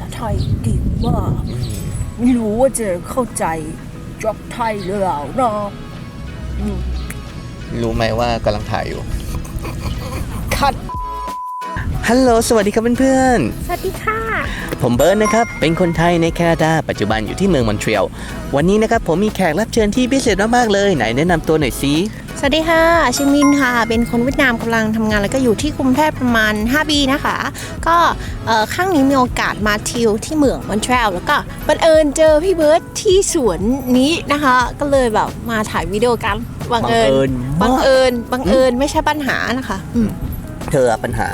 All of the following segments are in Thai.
ษาไทยดีมากไม่รู้ว่าจะเข้าใจจ็อบไทยหรือเปล่านะอืมรู้ไหมว่ากำลังถ่ายอยู่ คัดฮัลโหล สวัสดีครับเพื่อนสวัสดีค่ะ ๆ ผมเบิร์ดนะครับ เป็นคนไทยในแคนาดา ปัจจุบันอยู่ที่เมืองมอนทรีออล วันนี้นะครับผมมีแขกรับเชิญที่พิเศษมากๆเลย ไหนแนะนำตัวหน่อยสิ สวัสดีค่ะชื่อมินค่ะ เป็นคนเวียดนามกำลังทำงานแล้วก็อยู่ที่กรุงเทพประมาณ 5 ปีนะคะ ก็เอ่อครั้งนี้มีโอกาสมาทิวที่เมืองมอนทรีออลแล้วก็บังเอิญเจอพี่เบิร์ตที่สวนนี้นะคะ ก็เลยแบบมาถ่ายวิดีโอกันบังเอิญบับังงเอิเอิญญบังเอิญไม่ใช่ปัญหานะคะอืมเธอปัญหา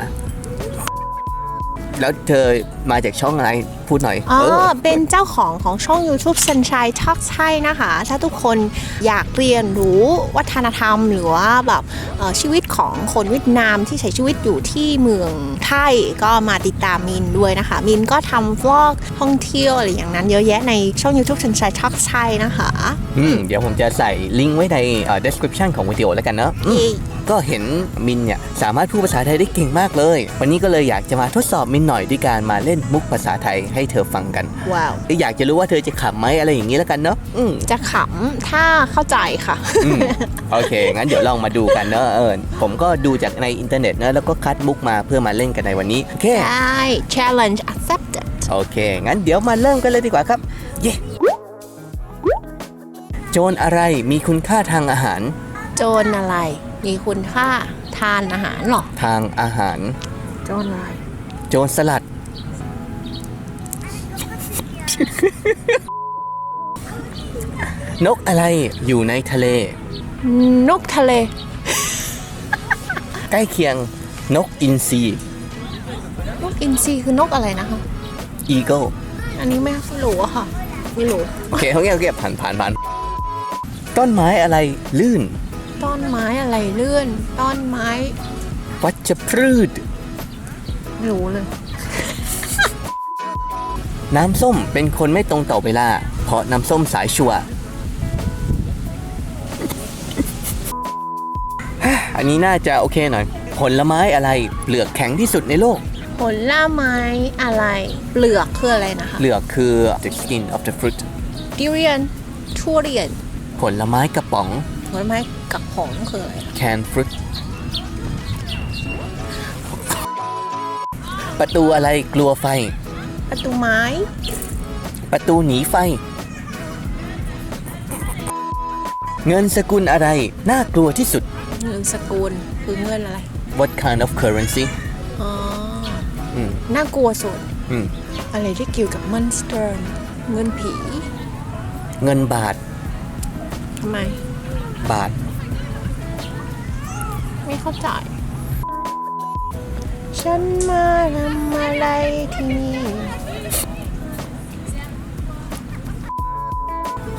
แล้วเธอมาจากช่องอะไรพูดหน่อยอ๋อเออเป็นเจ้าของของช่อง YouTube Sunshine Talk ใช่นะคะ ถ้าทุกคนอยากเรียนรู้วัฒนธรรม หรือว่าแบบเอ่อชีวิตของคนเวียดนามที่ใช้ชีวิตอยู่ที่เมืองไทยก็มาติดตามมินด้วยนะคะ มินก็ทำวลอกท่องเที่ยวอะไรอย่างนั้นเยอะแยะในช่อง YouTube Sunshine Talk ใช่นะคะ อืมเดี๋ยวผมจะใส่ลิงก์ไว้ในเอ่อ description ของวิดีโอแล้วกันเนอะอืมเย้ ก็เห็นมินเนี่ยสามารถพูดภาษาไทยได้เก่งมากเลย วันนี้ก็เลยอยากจะมาทดสอบมินหน่อยด้วยการมาเล่นมุกภาษาไทยให้เธอฟังกัน ว้าว อยากจะรู้ว่าเธอจะขำไหมอะไรอย่างนี้แล้วกันเนอะอืมจะขำถ้าเข้าใจค่ะ อืมโอเค งั้นเดี๋ยวลองมาดูกันเนอะเออผมก็ดูจากในอินเทอร์เน็ตเนอะแล้วก็คัดมุกมาเพื่อมาเล่นกันในวันนี้โอเค ได้ challenge accepted โอเค งั้นเดี๋ยวมาเริ่มกันเลยดีกว่าครับ เย่โจรอะไรมีคุณค่าทางอาหาร โจรอะไร มีคุณค่าทานอาหารเหรอทางอาหาร โจรอะไรโจรสลัด นกอะไรอยู่ในทะเล นกทะเล ใกล้เคียงนกอินทรีนกอินทรีคือนกอะไรนะคะ อีเกิลอันนี้ไม่รู้อะค่ะ ไม่รู้ โอเคโอเคโอเคผ่านผ่านผ่านต้นไม้อะไรลื่น ต้นไม้อะไรเลื่อน ต้นไม้ วัชพืช ไม่รู้เลย น้ำส้มเป็นคนไม่ตรงต่อเวลา เพราะน้ำส้มสายชัวร์อันนี้น่าจะโอเคหน่อย ผลไม้อะไรเปลือกแข็งที่สุดในโลก ผลไม้อะไร เปลือกคืออะไรนะคะ เปลือกคือ the skin of the fruit ดิเรียนทุเรียน ผลไม้กระป๋องผ ลไม้กับผงคืออะไรคะ can fruit ประตูอะไรกลัวไฟ ประตูไม้ ประตูหนีไฟ เงินสกุลอะไรน่ากลัวที่สุด เงินสกุลคือเงินอะไร What kind of currency อ๋ออืมน่ากลัวสุดอืมอะไรที่เกี่ยวกับมอนสเตอร์เงินผี เงินบาททำไม บาท ไม่เข้าใจ ฉันมาทำอะไรที่นี่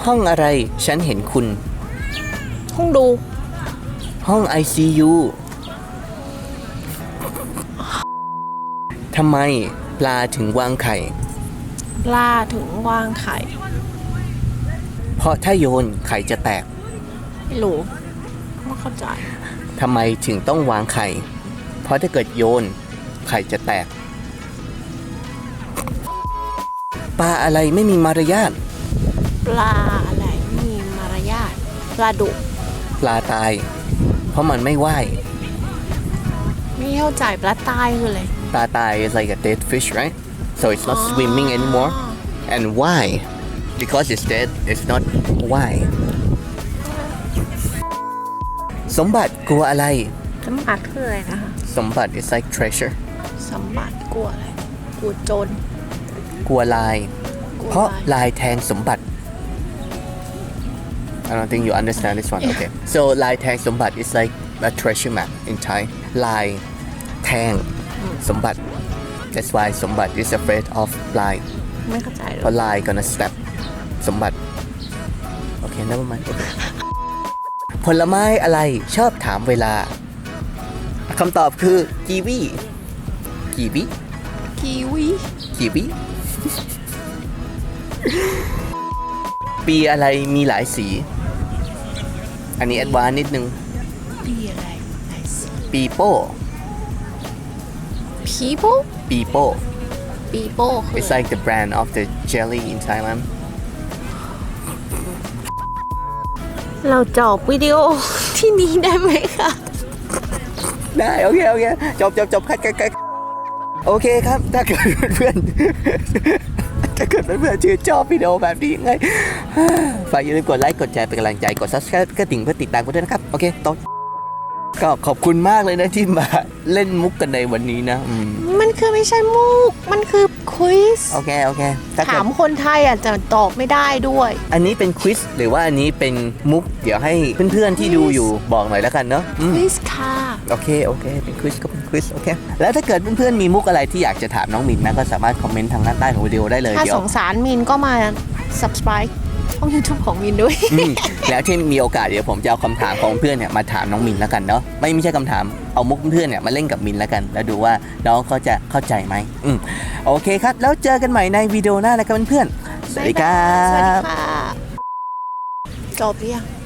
ห้องอะไรฉันเห็นคุณ ห้องดู ห้อง ICU ทำไมปลาถึงวางไข่ ปลาถึงวางไข่ เพราะถ้าโยนไข่จะแตก ไม่รู้ไม่เข้าใจ ทำไมถึงต้องวางไข่ เพราะถ้าเกิดโยน ไข่จะแตก ปลาอะไรไม่มีมารยาท ปลาอะไรมีมารยาทปลาดุปลาตาย เพราะมันไม่ว่ายไม่เข้าใจปลาตายคืออะไร ปลาตาย is like a dead fish right so it's not swimming anymore and why because it's dead it's not why สมบัติกลัวอะไร สมบัติคืออะไรนะคะ สมบัติ is like treasure สมบัติกลัวอะไรกลัวโจรกลัวลาย กลัวเพราะอะไรลายแทงสมบัติ I don't think you understand this one okay so ลายแทงสมบัติ is like a treasure map in Thai ลายแทงสมบัติ that's why สมบัติ is afraid of ลายไม่เข้าใจเลเพราะยลาย gonna step สมบัติโอเค never mind โอเค ผลไม้อะไรชอบถามเวลาคำตอบคือกีวีกีวีกีวีกีวีปีอะไรมีหลายสี อันนี้แอดวานนิดนึง ปีอะไรไอซีปีโป้ people ปีโป้ปีโป้คือ It's like the brand of the jelly in Thailand เราจบวิดีโอที่นี้ได้ไหมคะได้โอเคโอเคจบจบจบคัดคัดคัดโอเคครับ ถ้าเกิดเพื่อนถ้าเกิดเพื่อนชื่นชอบวิดีโอแบบนี้ไงฝากอย่าลืมกดไลค์กดแชร์เป็นกำลังใจกด subscribe กระดิ่งเพื่อติดตามกันด้วยนะครับ โอเคตบ ก็ขอบคุณมากเลยนะที่มาเล่นมุกกันในวันนี้นะอืมมันคือไม่ใช่มุก มันคือควิสโอเคโอเคถ้าเกิถาดมคนไทยอาจจะตอบไม่ได้ด้วย อันนี้เป็นควิสหรือว่าอันนี้เป็นมุก เดี๋ยวให้เพื่อนๆที่ดูอยู่บอกหน่อยแล้วกันเนาะอืมควิสค่ะ โอเค โอเค เป็นควิสก็เป็นควิส โอเค แล้วถ้าเกิดเพื่อนๆ มีมุกอะไรที่อยากจะถามน้องมินนะ ก็สามารถคอมเมนต์ทางด้านใต้ของวิดีโอได้เลย ถ้าเดี๋ยสว งสารมินก็มา subscribe ช่อง YouTube ของมินด้วย อืมแล้วที่มีโอกาสเดี๋ยวผมจะเอาคำถามของเพื่อนเนี่ยมาถามน้องมินแล้วกันเนาะไม่ไม่ใช่คำถามเอามุกเพื่อนเนี่ยมาเล่นกับมินแล้วกัน แล้วดูว่าน้องเขาจะเข้าใจไหมอืมโอเคครับ แล้วเจอกันใหม่ในวิดีโอหน้านะครับเพื่อนๆสวัสดีครัสวัสดีบค่ะจบหรือยัง